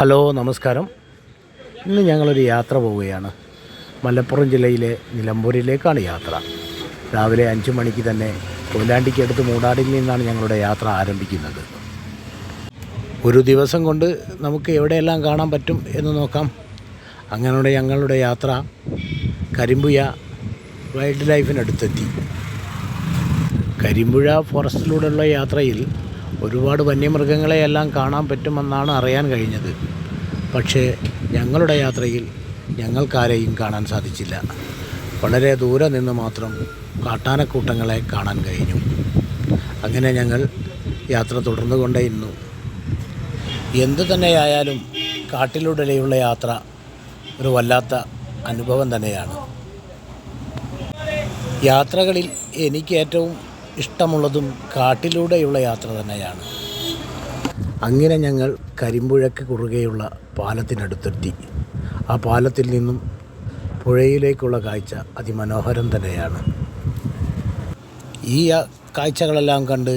Hello നമസ്കാരം. ഇന്ന് ഞങ്ങളൊരു യാത്ര പോവുകയാണ്. മലപ്പുറം ജില്ലയിലെ നിലമ്പൂരിലേക്കാണ് യാത്ര. രാവിലെ അഞ്ച് മണിക്ക് തന്നെ കൊയിലാണ്ടിക്കടുത്ത് മൂടാടിൽ നിന്നാണ് ഞങ്ങളുടെ യാത്ര ആരംഭിക്കുന്നത്. ഒരു ദിവസം കൊണ്ട് നമുക്ക് എവിടെയെല്ലാം കാണാൻ പറ്റും എന്ന് നോക്കാം. അങ്ങനെയുള്ള ഞങ്ങളുടെ യാത്ര കരിമ്പുയ വൈൽഡ് ലൈഫിനടുത്തെത്തി. കരിമ്പുഴ ഫോറസ്റ്റിലൂടെയുള്ള യാത്രയിൽ ഒരുപാട് വന്യമൃഗങ്ങളെയെല്ലാം കാണാൻ പറ്റുമെന്നാണ് അറിയാൻ കഴിഞ്ഞത്. പക്ഷേ ഞങ്ങളുടെ യാത്രയിൽ ഞങ്ങൾക്കാരെയും കാണാൻ സാധിച്ചില്ല. വളരെ ദൂരെ നിന്ന് മാത്രം കാട്ടാനക്കൂട്ടങ്ങളെ കാണാൻ കഴിഞ്ഞു. അങ്ങനെ ഞങ്ങൾ യാത്ര തുടർന്നു കൊണ്ടേയിരുന്നു എന്തു തന്നെയായാലും കാട്ടിലൂടെയുള്ള യാത്ര ഒരു വല്ലാത്ത അനുഭവം തന്നെയാണ്. യാത്രകളിൽ എനിക്ക് ഏറ്റവും ഇഷ്ടമുള്ളതും കാട്ടിലൂടെയുള്ള യാത്ര തന്നെയാണ്. അങ്ങനെ ഞങ്ങൾ കരിമ്പുഴയ്ക്ക് കുറുകെയുള്ള പാലത്തിനടുത്തെത്തി. ആ പാലത്തിൽ നിന്നും പുഴയിലേക്കുള്ള കാഴ്ച അതിമനോഹരം തന്നെയാണ്. ഈ കാഴ്ചകളെല്ലാം കണ്ട്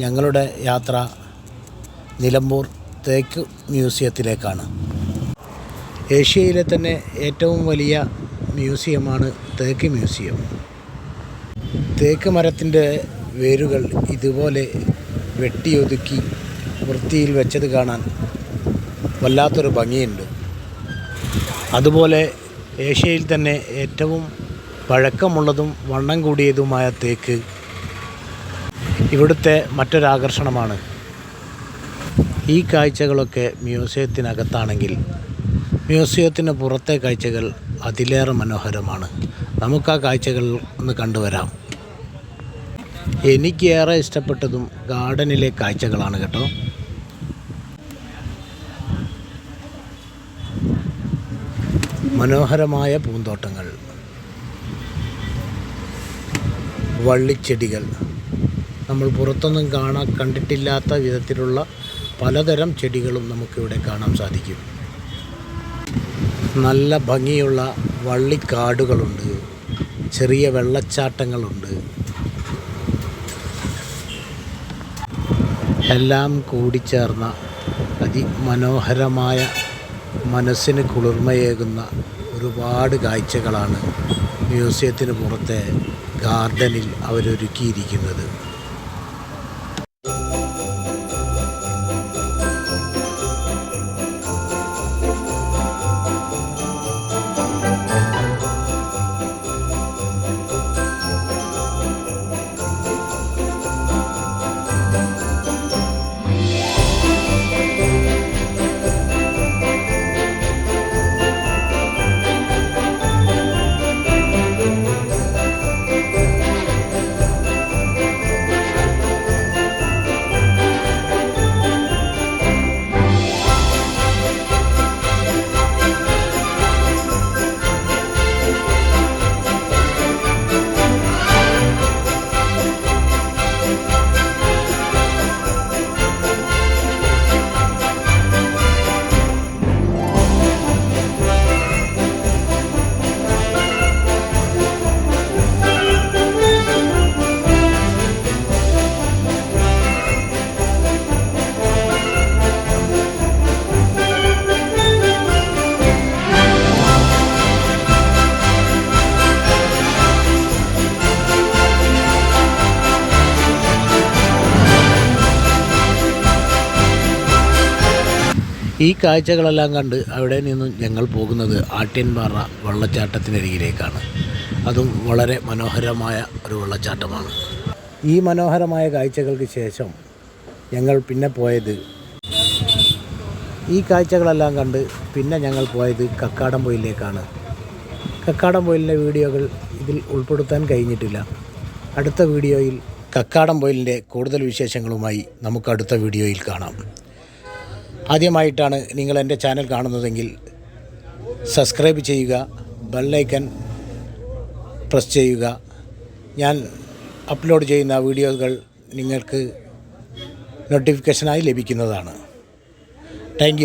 ഞങ്ങളുടെ യാത്ര നിലമ്പൂർ തേക്ക് മ്യൂസിയത്തിലേക്കാണ്. ഏഷ്യയിലെ തന്നെ ഏറ്റവും വലിയ മ്യൂസിയമാണ് തേക്ക് മ്യൂസിയം. തേക്ക് മരത്തിന്റെ വേരുകൾ ഇതുപോലെ വെട്ടിയൊതുക്കി വൃത്തിയിൽ വെച്ചത് കാണാൻ വല്ലാത്തൊരു ഭംഗിയുണ്ട്. അതുപോലെ ഏഷ്യയിൽ തന്നെ ഏറ്റവും പഴക്കമുള്ളതും വണ്ണം കൂടിയതുമായ തേക്ക് ഇവിടുത്തെ മറ്റൊരാകർഷണമാണ്. ഈ കാഴ്ചകളൊക്കെ മ്യൂസിയത്തിനകത്താണെങ്കിൽ മ്യൂസിയത്തിന് പുറത്തെ കാഴ്ചകൾ അതിലേറെ മനോഹരമാണ്. നമുക്ക് ആ കാഴ്ചകൾ ഒന്ന് കണ്ടുവരാം. എനിക്ക് ഏറെ ഇഷ്ടപ്പെട്ടതും ഗാർഡനിലെ കാഴ്ചകളാണ് കേട്ടോ. മനോഹരമായ പൂന്തോട്ടങ്ങൾ. വള്ളിച്ചെടികൾ. നമ്മൾ പുറത്തൊന്നും കാണാൻ കണ്ടിട്ടില്ലാത്ത വിധത്തിലുള്ള പലതരം ചെടികളും നമുക്കിവിടെ കാണാൻ സാധിക്കും. നല്ല ഭംഗിയുള്ള വള്ളിക്കാടുകളുണ്ട്. ചെറിയ വെള്ളച്ചാട്ടങ്ങളുണ്ട്. എല്ലാം കൂടിച്ചേർന്ന അതിമനോഹരമായ മനസ്സിന് കുളിർമയേകുന്ന ഒരുപാട് കാഴ്ചകളാണ് മ്യൂസിയത്തിന് പുറത്തെ ഗാർഡനിൽ അവരൊരുക്കിയിരിക്കുന്നത്. ഈ കാഴ്ചകളെല്ലാം കണ്ട് അവിടെ നിന്നും ഞങ്ങൾ പോകുന്നത് ആട്യൻപാറ വെള്ളച്ചാട്ടത്തിനരികിലേക്കാണ്. അതും വളരെ മനോഹരമായ ഒരു വെള്ളച്ചാട്ടമാണ്. ഈ മനോഹരമായ കാഴ്ചകൾക്ക് ശേഷം ഞങ്ങൾ പിന്നെ പോയത് ഈ കാഴ്ചകളെല്ലാം കണ്ട് പിന്നെ ഞങ്ങൾ പോയത് കക്കാടംപൊയിലേക്കാണ് കക്കാടംപൊയിലിന്റെ വീഡിയോകൾ ഇതിൽ ഉൾപ്പെടുത്താൻ കഴിഞ്ഞിട്ടില്ല. അടുത്ത വീഡിയോയിൽ കക്കാടംപൊയിലിന്റെ കൂടുതൽ വിശേഷങ്ങളുമായി നമുക്ക് അടുത്ത വീഡിയോയിൽ കാണാം. ആദ്യമായിട്ടാണ് നിങ്ങൾ എന്റെ ചാനൽ കാണുന്നതെങ്കിൽ സബ്സ്ക്രൈബ് ചെയ്യുക ബെല്ലൈക്കൻ പ്രസ് ചെയ്യുക. ഞാൻ അപ്ലോഡ് ചെയ്യുന്ന വീഡിയോകൾ നിങ്ങൾക്ക് നോട്ടിഫിക്കേഷനായി ലഭിക്കുന്നതാണ്. താങ്ക്